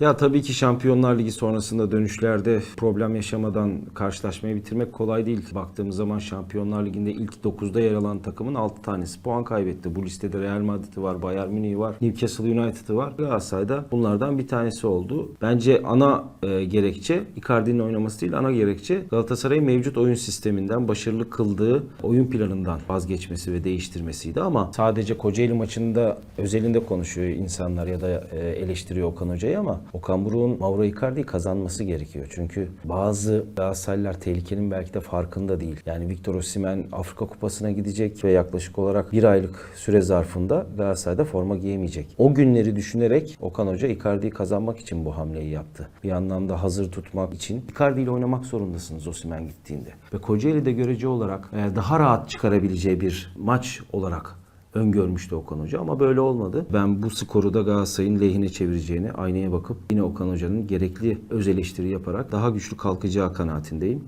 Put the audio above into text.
Ya tabii ki Şampiyonlar Ligi sonrasında dönüşlerde problem yaşamadan karşılaşmayı bitirmek kolay değil. Baktığımız zaman Şampiyonlar Ligi'nde ilk 9'da yer alan takımın 6 tanesi puan kaybetti. Bu listede Real Madrid'i var, Bayern Münih'i var, Newcastle United'ı var. Galatasaray'da bunlardan bir tanesi oldu. Bence ana e, gerekçe Icardi'nin oynaması değil, ana gerekçe Galatasaray'ın mevcut oyun sisteminden, başarılı kıldığı oyun planından vazgeçmesi ve değiştirmesiydi ama sadece Kocaeli maçında özelinde konuşuyor insanlar ya da e, eleştiriyor Okan Hoca'yı ama Okan Buruk'un Mauro Icardi'yi kazanması gerekiyor. Çünkü bazı Galatasaraylılar tehlikenin belki de farkında değil. Yani Victor Osimhen Afrika Kupası'na gidecek ve yaklaşık olarak bir aylık süre zarfında Galatasaray'da forma giyemeyecek. O günleri düşünerek Okan Hoca Icardi'yi kazanmak için bu hamleyi yaptı. Bir anlamda hazır tutmak için Icardi ile oynamak zorundasınız Osimhen gittiğinde. Ve Kocaeli'de görece olarak daha rahat çıkarabileceği bir maç olarak öngörmüştü Okan Hoca ama böyle olmadı. Ben bu skoru da Galatasaray'ın lehine çevireceğini aynaya bakıp yine Okan Hoca'nın gerekli öz eleştiri yaparak daha güçlü kalkacağı kanaatindeyim.